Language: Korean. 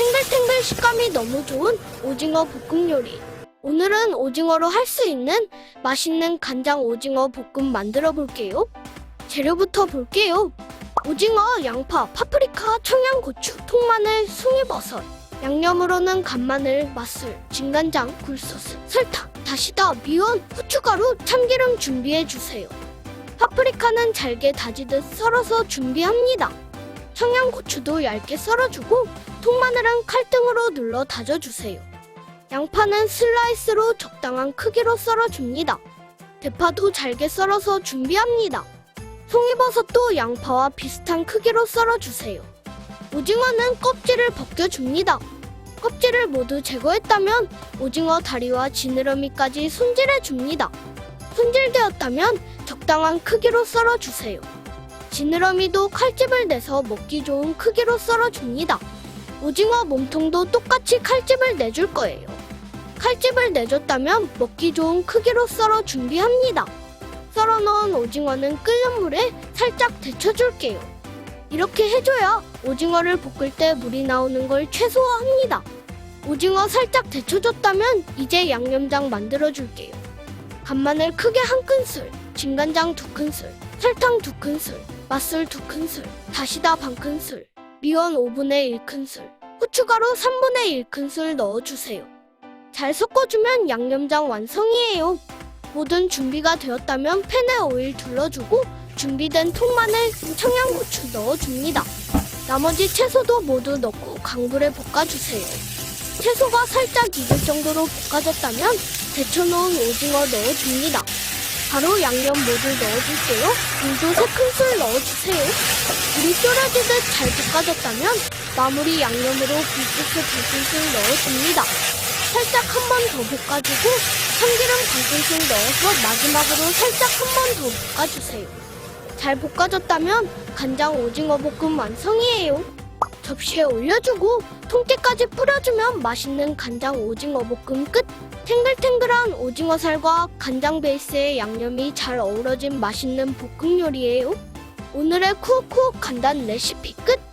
탱글탱글 식감이 너무 좋은 오징어 볶음 요리. 오늘은 오징어로 할 수 있는 맛있는 간장 오징어 볶음 만들어 볼게요. 재료부터 볼게요. 오징어, 양파, 파프리카, 청양고추, 통마늘, 송이버섯. 양념으로는 간마늘, 맛술, 진간장, 굴소스, 설탕, 다시다, 미원, 후춧가루, 참기름 준비해 주세요. 파프리카는 잘게 다지듯 썰어서 준비합니다. 청양고추도 얇게 썰어주고 통마늘은 칼등으로 눌러 다져주세요. 양파는 슬라이스로 적당한 크기로 썰어줍니다. 대파도 잘게 썰어서 준비합니다. 송이버섯도 양파와 비슷한 크기로 썰어주세요. 오징어는 껍질을 벗겨줍니다. 껍질을 모두 제거했다면 오징어 다리와 지느러미까지 손질해줍니다. 손질되었다면 적당한 크기로 썰어주세요. 지느러미도 칼집을 내서 먹기 좋은 크기로 썰어줍니다. 오징어 몸통도 똑같이 칼집을 내줄 거예요. 칼집을 내줬다면 먹기 좋은 크기로 썰어 준비합니다. 썰어 넣은 오징어는 끓는 물에 살짝 데쳐줄게요. 이렇게 해줘야 오징어를 볶을 때 물이 나오는 걸 최소화합니다. 오징어 살짝 데쳐줬다면 이제 양념장 만들어줄게요. 간마늘 크게 한 큰술, 진간장 두 큰술, 설탕 두 큰술, 맛술 두 큰술, 다시다 반 큰술, 미원 5분의 1큰술, 후춧가루 3분의 1큰술 넣어주세요. 잘 섞어주면 양념장 완성이에요. 모든 준비가 되었다면 팬에 오일 둘러주고 준비된 통마늘, 청양고추 넣어줍니다. 나머지 채소도 모두 넣고 강불에 볶아주세요. 채소가 살짝 익을 정도로 볶아졌다면 데쳐놓은 오징어 넣어줍니다. 바로 양념 모두 넣어줄게요. 물도 3큰술 넣어주세요. 물이 졸여지듯 잘 볶아졌다면 마무리 양념으로 굴소스 2큰술 넣어줍니다. 살짝 한 번 더 볶아주고 참기름 반 큰술 넣어서 마지막으로 살짝 한 번 더 볶아주세요. 잘 볶아졌다면 간장 오징어 볶음 완성이에요. 접시에 올려주고 통깨까지 뿌려주면 맛있는 간장 오징어 볶음 끝. 탱글탱글한 오징어 살과 간장 베이스의 양념이 잘 어우러진 맛있는 볶음 요리예요. 오늘의 쿡쿡 간단 레시피 끝.